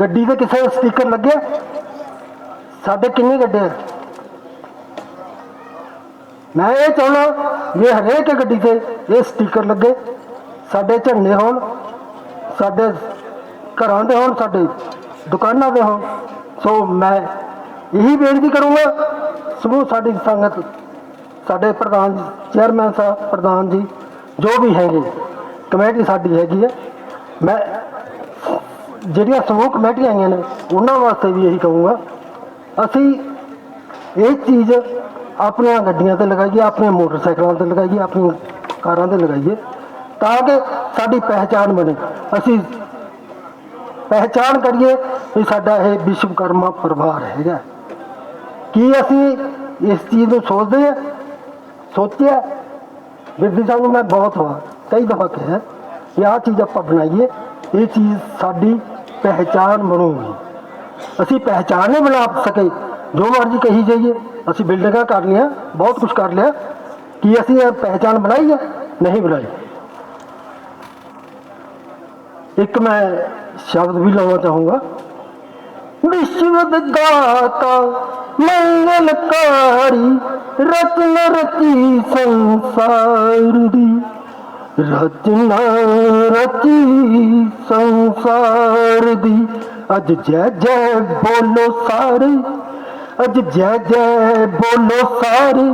ਗੱਡੀ ਤੇ ਕਿਸੇ ਦਾ ਸਟicker ਲੱਗਿਆ ਸਾਡੇ ਕਿੰਨੇ ਗੱਡੇ ਆ? ਮੈਂ ਇਹ ਚਾਹੁੰਦਾ ਵੀ ਹਰੇਕ ਗੱਡੀ ਤੇ ਇਹ ਸਟicker ਲੱਗੇ, ਸਾਡੇ ਝੰਡੇ ਹੋਣ, ਸਾਡੇ ਘਰਾਂ ਦੇ ਹੋਣ, ਸਾਡੇ ਦੁਕਾਨਾਂ ਦੇ ਹੋਣ। ਸੋ ਮੈਂ ਇਹੀ ਬੇਨਤੀ ਕਰੂੰਗਾ, ਸਮੂਹ ਸਾਡੀ ਸੰਗਤ, ਸਾਡੇ ਪ੍ਰਧਾਨ ਜੀ, ਚੇਅਰਮੈਨ ਸਾਹਿਬ, ਪ੍ਰਧਾਨ ਜੀ, ਜੋ ਵੀ ਹੈਗੇ, ਕਮੇਟੀ ਸਾਡੀ ਹੈਗੀ ਹੈ, ਮੈਂ ਜਿਹੜੀਆਂ ਸਮੂਹ ਕਮੇਟੀਆਂ ਆਈਆਂ ਨੇ, ਉਹਨਾਂ ਵਾਸਤੇ ਵੀ ਇਹੀ ਕਹੂੰਗਾ। ਅਸੀਂ ਇਹ ਚੀਜ਼ ਆਪਣੀਆਂ ਗੱਡੀਆਂ ਤੇ ਲਗਾਈਏ ਆਪਣੇ ਮੋਟਰਸਾਈਕਲਾਂ ਤੇ ਲਗਾਈਏ, ਆਪਣੀਆਂ ਕਾਰਾਂ ਤੇ ਲਗਾਈਏ, ਤਾਂ ਕਿ ਸਾਡੀ ਪਹਿਚਾਣ ਬਣੇ। ਅਸੀਂ ਪਹਿਚਾਣ ਕਰੀਏ ਵੀ ਸਾਡਾ ਇਹ ਵਿਸ਼ਵਕਰਮਾ ਪਰਿਵਾਰ ਹੈਗਾ। ਕੀ ਅਸੀਂ ਇਸ ਚੀਜ਼ ਨੂੰ ਸੋਚਦੇ ਹਾਂ? ਸੋਚਿਆ? ਬੀਬੀ ਸਾਹਿਬ ਨੂੰ ਮੈਂ ਬਹੁਤ ਵਾਰ ਕਈ ਦਫਾ ਕਿਹਾ ਕਿ ਆਹ ਚੀਜ਼ ਆਪਾਂ ਬਣਾਈਏ, ਇਹ ਚੀਜ਼ ਸਾਡੀ ਪਹਿਚਾਣ ਬਣੂਗੀ ਅਸੀਂ ਪਹਿਚਾਣ ਨਹੀਂ ਬਣਾ ਸਕੇ। ਜੋ ਮਰਜ਼ੀ ਕਹੀ ਜਾਈਏ, ਅਸੀਂ ਬਿਲਡਿੰਗਾਂ ਕਰ ਲਿਆ ਬਹੁਤ ਕੁਝ ਕਰ ਲਿਆ। ਕਿ ਅਸੀਂ ਇਹ ਪਹਿਚਾਣ ਬਣਾਈ ਹੈ? ਨਹੀਂ ਬਣਾਈ। ਇੱਕ ਮੈਂ ਸ਼ਬਦ ਵੀ ਲਾਉਣਾ ਚਾਹੂੰਗਾ। ਵਿਸ਼ਵ ਦਾਤਾ ਮੰਗਲਕਾਰੀ ਰਤਨ ਰਚੀ ਸੰਸਾਰ ਦੀ। ਰਚਨਾ ਰਤੀ ਸੰਸਾਰ ਦੀ। ਅੱਜ ਜੈ ਜੈ ਬੋਲੋ ਸਾਰੇ, ਅੱਜ ਜੈ ਜੈ ਬੋਲੋ ਸਾਰੇ,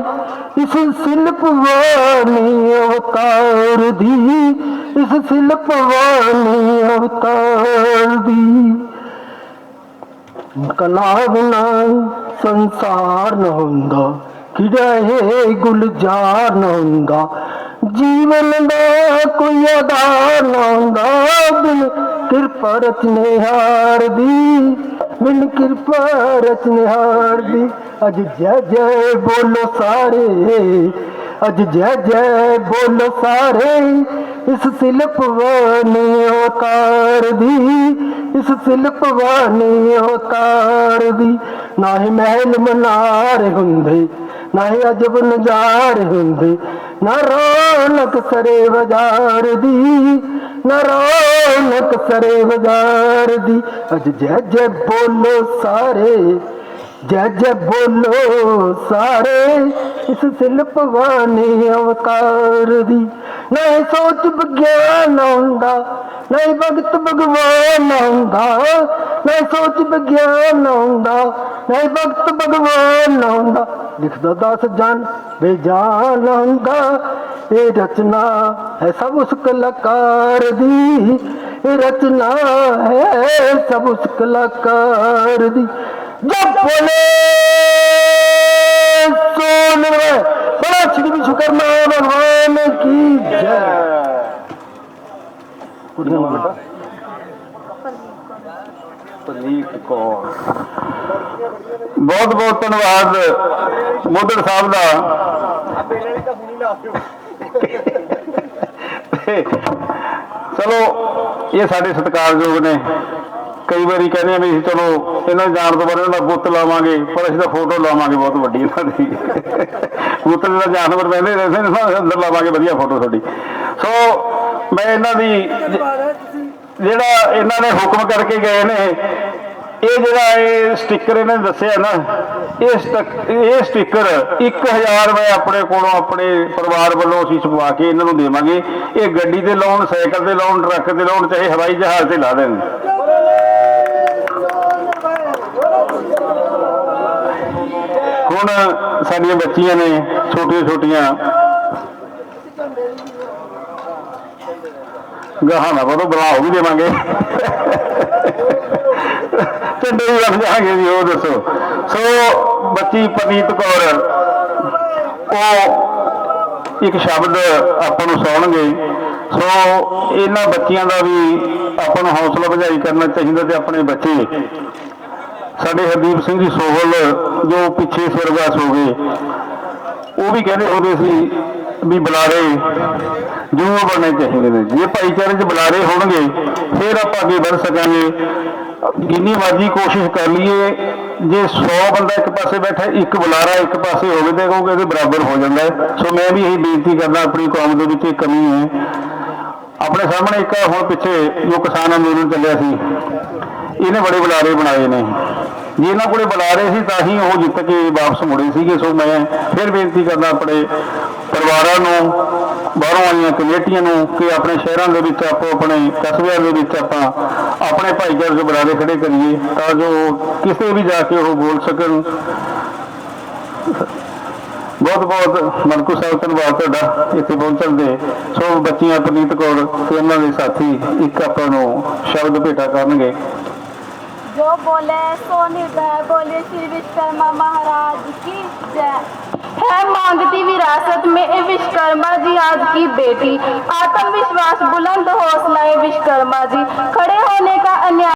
ਇਸ ਸਿਲਪ ਵਾਲੀ ਅਵਤਾਰ ਦੀ, ਇਸ ਸਿਲਪ ਵਾਲੀ ਅਵਤਾਰ ਦੀ। ਕਲਾ ਬਿਨਾ ਸੰਸਾਰ ਨ ਹੁੰਦਾ, ਕਿਹੜਾ ਇਹ ਗੁਲਜ਼ਾਰ ਨ ਹੁੰਦਾ। ਜੀਵਨ ਦਾ ਕੋਈ ਅਦਾ ਨ ਬਿਨ ਕਿਰਪਾ ਰਚਨਹਾਰ ਦੀ ਬਿਨ ਕਿਰਪਾ ਰਚਨਹਾਰ ਦੀ ਅੱਜ ਜੈ ਜੈ ਬੋਲੋ ਸਾਰੇ, ਅੱਜ ਜੈ ਜੈ ਬੋਲੋ ਸਾਰੇ। ਇਸ ਸਿਲਪ ਵਾਣੀ ਅਵਤਾਰ ਦੀ ਇਸ ਸਿਲਪ ਵਾਣੀ ਅਵਤਾਰ ਦੀ ਨਾ ਹੀ ਮਹਿਲ ਮਨਾਰ ਹੁੰਦੇ, ਨਾ ਹੀ ਅਜਬ ਨਜ਼ਾਰ ਹੁੰਦੇ। ਨਾ ਰੌਣਕ ਸਰੇ ਬਾਜ਼ਾਰ ਦੀ, ਨਾ ਰੌਣਕ ਸਰੇ ਬਾਜ਼ਾਰ ਦੀ। ਅੱਜ ਜੈ ਜੈ ਬੋਲੋ ਸਾਰੇ, ਜੈ ਜੈ ਬੋਲੋ ਸਾਰੇ, ਇਸ ਸਿਲਪ ਵਾਣੀ ਅਵਤਾਰ ਦੀ। ਨਹੀਂ ਸੋਚ ਵਿਗਿਆਨ ਆਉਂਦਾ ਨਹੀਂ ਭਗਤ ਭਗਵਾਨ ਆਉਂਦਾ ਨਹੀਂ ਸੋਚ ਵਿਗਿਆਨ ਆਉਂਦਾ। ਨਹੀਂ ਭਗਤ ਭਗਵਾਨ ਆਉਂਦਾ ਲਿਖਦਾ ਦਸ ਜਨ, ਬੇਜਾਨ ਆਉਂਦਾ ਇਹ ਰਚਨਾ ਹੈ ਸਭ ਉਸ ਕਲਾਕਾਰ ਦੀ, ਇਹ ਰਚਨਾ ਹੈ ਸਭ ਉਸ ਕਲਾਕਾਰ ਦੀ। ਜਬ ਬੋਲੇ ਸੋਨ ਰੇ ਬੜਾ ਸ਼੍ਰੀ ਵਿਸ਼ਵਕਰਮਾ ਭਗਵਾਨ ਕੀ ਜੈ। ਕੁੜੀਆਂ ਨੂੰ ਬੇਟਾ। ਪ੍ਰਨੀਤ ਕੌਰ ਬਹੁਤ ਬਹੁਤ ਧੰਨਵਾਦ ਮੋਦਰ ਸਾਹਿਬ ਦਾ। ਚਲੋ, ਇਹ ਸਾਡੇ ਸਤਿਕਾਰਯੋਗ ਨੇ। ਕਈ ਵਾਰੀ ਕਹਿੰਦੇ ਆ ਵੀ ਅਸੀਂ ਚਲੋ, ਇਹਨਾਂ ਜਾਣ ਤੋਂ ਬਾਅਦ ਇਹਨਾਂ ਦਾ ਬੁੱਤ ਲਾਵਾਂਗੇ, ਪਰ ਅਸੀਂ ਤਾਂ ਫੋਟੋ ਲਾਵਾਂਗੇ, ਬਹੁਤ ਵੱਡੀ ਇਹਨਾਂ ਦੀ। ਬੁੱਤ ਦਾ ਜਾਨਵਰ ਪਹਿਲੇ ਰਹਿੰਦੇ ਨੇ ਅੰਦਰ ਲਾਵਾਂਗੇ, ਵਧੀਆ ਫੋਟੋ ਤੁਹਾਡੀ। ਸੋ, ਮੈਂ ਇਹਨਾਂ ਦੀ ਜਿਹੜਾ ਇਹਨਾਂ ਨੇ ਹੁਕਮ ਕਰਕੇ ਗਏ ਨੇ, ਇਹ ਜਿਹੜਾ ਇਹ ਸਟicker ਇਹਨਾਂ ਨੇ ਦੱਸਿਆ ਨਾ, ਇਹ ਸਟਕ- ਇਹ ਸਟicker 1000 ਰੁਪਏ ਆਪਣੇ ਕੋਲੋਂ ਆਪਣੇ ਪਰਿਵਾਰ ਵੱਲੋਂ ਅਸੀਂ ਛਪਵਾ ਕੇ ਇਹਨਾਂ ਨੂੰ ਦੇਵਾਂਗੇ। ਇਹ ਗੱਡੀ ਤੇ ਲਾਉਣ, ਸਾਈਕਲ ਤੇ ਲਾਉਣ, ਟਰੱਕ ਤੇ ਲਾਉਣ, ਚਾਹੇ ਹਵਾਈ ਜਹਾਜ਼ ਤੇ ਲਾ ਦੇਣ। ਹੁਣ ਸਾਡੀਆਂ ਬੱਚੀਆਂ ਨੇ ਛੋਟੀਆਂ ਛੋਟੀਆਂ ਗਾਹਾਂ ਨਾ ਬੜੋ ਬੁਲਾਓ ਵੀ ਦੇਵਾਂਗੇ। ਝੰਡੇ ਵੀ ਰੱਖ ਜਾਾਂਗੇ ਜੀ, ਉਹ ਦੱਸੋ। ਸੋ ਬੱਚੀ ਪਨੀਤ ਕੌਰ, ਉਹ ਇੱਕ ਸ਼ਬਦ ਆਪਾਂ ਨੂੰ ਸੁਣਾਉਣਗੇ ਸੋ ਇਹਨਾਂ ਬੱਚੀਆਂ ਦਾ ਵੀ ਆਪਾਂ ਨੂੰ ਹੌਸਲਾ ਵਧਾਈ ਕਰਨਾ ਚਾਹੀਦਾ ਤੇ ਆਪਣੇ ਬੱਚੇ। ਸਾਡੇ ਹਰਦੀਪ ਸਿੰਘ ਜੀ ਸੋਹਲ, ਜੋ ਪਿੱਛੇ ਸਵਰਗਾਸ ਹੋ ਗਏ, ਉਹ ਵੀ ਕਹਿੰਦੇ ਹੁੰਦੇ ਸੀ ਵੀ ਬੁਲਾਰੇ ਜ਼ਰੂਰ ਬਣਨੇ ਚਾਹੀਦੇ ਨੇ। ਜੇ ਭਾਈਚਾਰੇ 'ਚ ਬੁਲਾਰੇ ਹੋਣਗੇ, ਫਿਰ ਆਪਾਂ ਅੱਗੇ ਵੱਧ ਸਕਾਂਗੇ। ਜਿੰਨੀ ਮਰਜ਼ੀ ਕੋਸ਼ਿਸ਼ ਕਰ ਲਈਏ, ਜੇ 100 ਬੰਦਾ ਇੱਕ ਪਾਸੇ ਬੈਠਾ, ਇੱਕ ਬੁਲਾਰਾ ਇੱਕ ਪਾਸੇ ਹੋਵੇ ਤੇ ਕਹੋਗੇ ਇਹਦੇ ਬਰਾਬਰ ਹੋ ਜਾਂਦਾ ਸੋ ਮੈਂ ਵੀ ਇਹੀ ਬੇਨਤੀ ਕਰਦਾ, ਆਪਣੀ ਕੌਮ ਦੇ ਵਿੱਚ ਇਹ ਕਮੀ ਹੈ। ਆਪਣੇ ਸਾਹਮਣੇ ਇੱਕ ਹੁਣ ਪਿੱਛੇ ਜੋ ਕਿਸਾਨ ਅੰਦੋਲਨ ਚੱਲਿਆ ਸੀ, ਇਹਨੇ ਬੜੇ ਬੁਲਾਰੇ ਬਣਾਏ ਨੇ। ਜੇ ਇਹਨਾਂ ਕੋਲੇ ਬੁਲਾਰੇ ਸੀ, ਤਾਂ ਹੀ ਉਹ ਜਿੱਤ ਕੇ ਵਾਪਸ ਮੁੜੇ ਸੀਗੇ। ਸੋ ਮੈਂ ਫਿਰ ਬੇਨਤੀ ਕਰਦਾ ਆਪਣੇ ਪਰਿਵਾਰਾਂ ਨੂੰ, ਬਾਹਰੋਂ ਆਈਆਂ ਕਮੇਟੀਆਂ ਨੂੰ ਕਿ ਆਪਣੇ ਸ਼ਹਿਰਾਂ ਦੇ ਵਿੱਚ ਆਪੋ ਆਪਣੇ ਕਸਬਿਆਂ ਦੇ ਵਿੱਚ ਆਪਾਂ ਆਪਣੇ ਭਾਈਚਾਰੇ ਦੇ ਬੁਲਾਰੇ ਖੜੇ ਕਰੀਏ ਤਾਂ ਜੋ ਕਿਸੇ ਵੀ ਜਾ ਕੇ ਉਹ ਬੋਲ ਸਕਣ। ਬਹੁਤ ਬਹੁਤ ਮਨਕੂ ਸਾਹਿਬ, ਧੰਨਵਾਦ ਤੁਹਾਡਾ ਇੱਥੇ ਪਹੁੰਚਣ ਦੇ। ਸੋ ਬੱਚੀਆਂ ਪ੍ਰਨੀਤ ਕੌਰ ਤੇ ਉਹਨਾਂ ਦੇ ਸਾਥੀ ਇੱਕ ਆਪਾਂ ਨੂੰ ਸ਼ਬਦ ਭੇਟਾ ਕਰਨਗੇ। जो बोले सो निर्भय बोले श्री विश्वकर्मा महाराज की जय है मांगती विरासत में ए विश्वकर्मा जी आज की बेटी आत्मविश्वास बुलंद हौसला ए विश्वकर्मा जी खड़े होने का अन्याय